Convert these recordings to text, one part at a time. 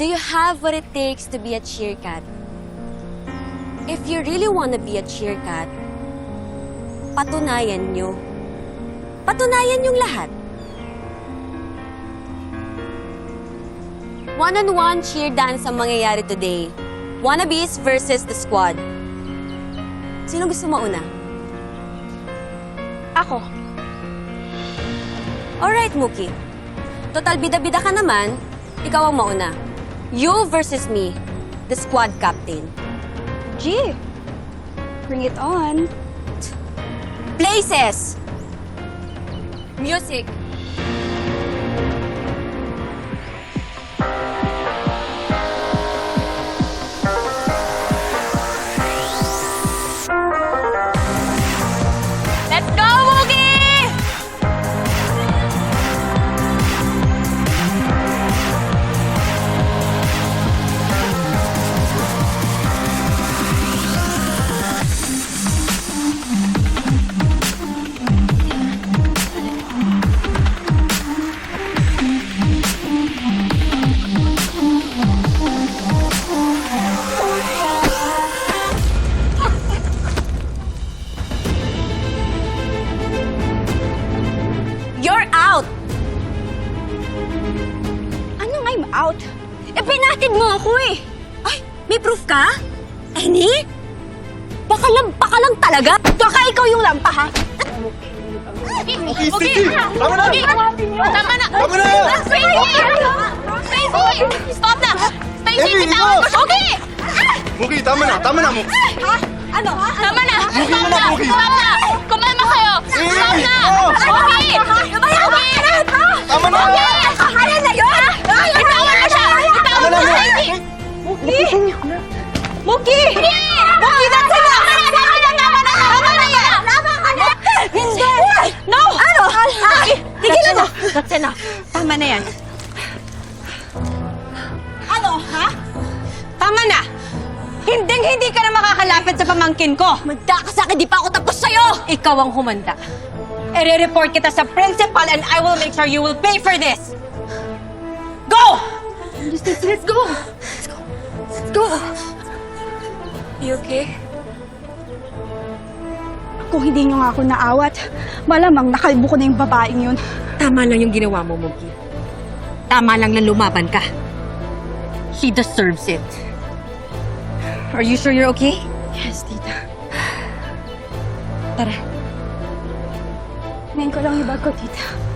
Do you have what it takes to be a cheer cat? If you really want to be a cheer cat, patunayan nyo. Patunayan yung lahat. One-on-one cheer dance ang mangyayari today. Wannabes versus the squad. Sino gusto mauna? Ako. Alright, Mookie. Total bida-bida ka naman, ikaw ang mauna. You versus me, the squad captain. G. Bring it on. Places! Music. Pinatid mo ako eh! Ay, may proof ka? Any? Baka lang, baka lang talaga! Baka ikaw yung lampa, ha? Okay, Stevie! Tama na! Tama na! Tama na! Crazy! Crazy! Stop na! Emily, bitawan mo! Okay! Muki, tama na! Tama na, Muki! Ha? Ano, ha? Tama na! Muki Stop mo na! Muki! Stop na! Kumalma kayo! Stop na! Okay! Okay! Tama na! Kakahalan na yun! Yan. Ano, ha? Tama na! Hinding hindi ka na makakalapit sa pamangkin ko! Manda ka sa akin, di pa ako tapos sa'yo! Ikaw ang humanda. I-report kita sa principal and I will make sure you will pay for this! Go! Let's go! Let's go! Let's go! You okay? Kung hindi nyo nga ako naawat, malamang nakalbo ko na yung babaeng yun. Tama lang yung ginawa mo, Mugi. Tama lang na lumaban ka. He deserves it. Are you sure you're okay? Yes, tita. Tara. Ngayon ko lang yung bag ko, tita.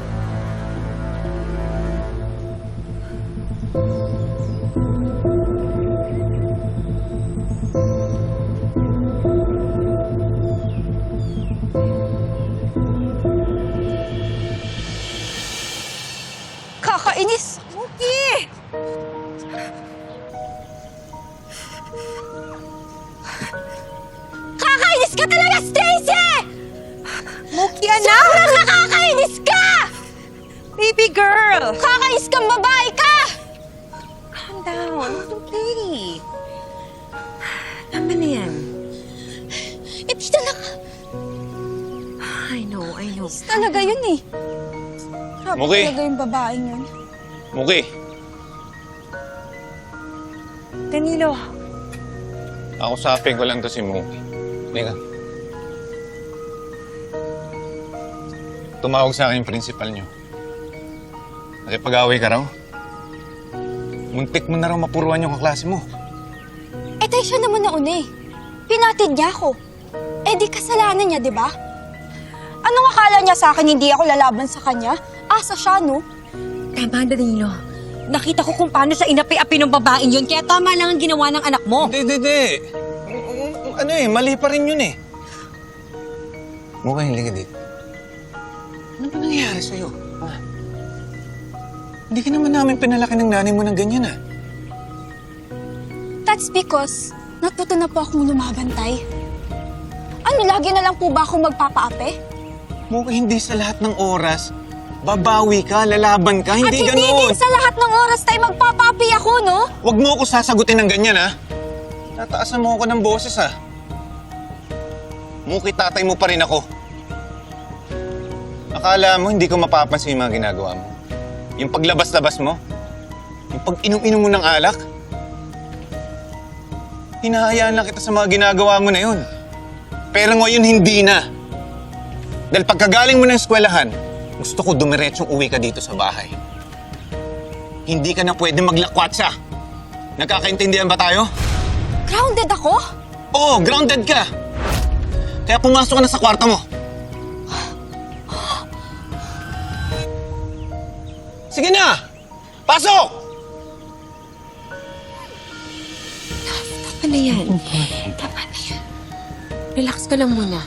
Kakainis ka talaga, Stacy! Mugi, anak! Sobrang nakakainis ka! Baby girl! Kakainis kang babae ka! Calm down. It's okay. Tama na yan. Hindi talaga. I know, I know. Talaga yun eh. Grabe Muki. talaga yung babaeng yun. Muki! Danilo, Ako sapin ko lang to si Muki. Teka. Tumawag sa akin yung principal niyo. Nakipag-away ka raw. Muntik mo na raw mapuruan yung kaklase mo. Eh, tayo siya naman nauna eh. Pinatid niya ako. Eh, di kasalanan niya, di ba? Anong akala niya sa akin hindi ako lalaban sa kanya? Asa siya, no? tama Danilo. Nakita ko kung paano sa inapi-api ng babaeng yun, kaya tama lang ang ginawa ng anak mo. Hindi, hindi, hindi. Ano eh, mali pa rin yun eh. Mukhang hindi ka dito. Ano ba nangyayari sa'yo? Ha? Hindi ka naman namin pinalaki ng nanay mo ng ganyan ah. That's because natuto na po akong lumabantay. Ano, lagi na lang po ba akong magpapaape? Mukhang hindi sa lahat ng oras. Babawi ka, lalaban ka, hindi At hindi ganoon. din sa lahat ng oras tayo magpapaapi ako, no? Huwag mo ako sasagutin ng ganyan, ha? Tataasan mo ako ng boses, ha? Muki tatay mo pa rin ako. Akala mo hindi ko mapapansin yung mga ginagawa mo. Yung paglabas-labas mo. Yung pag inom-inom mo ng alak, hinahayaan lang kita sa mga ginagawa mo na yun. Pero ngayon hindi na. Dahil pagkagaling mo ng eskwelahan, gusto ko dumiretsong uwi ka dito sa bahay. Hindi ka na pwede maglakwatsa. Nagkakaintindihan ba tayo? Grounded ako? Oo, grounded ka. Kaya pumasok ka na sa kwarto mo. Sige na! Pasok! Tama na yan. Tama na yan. Relax ka lang muna.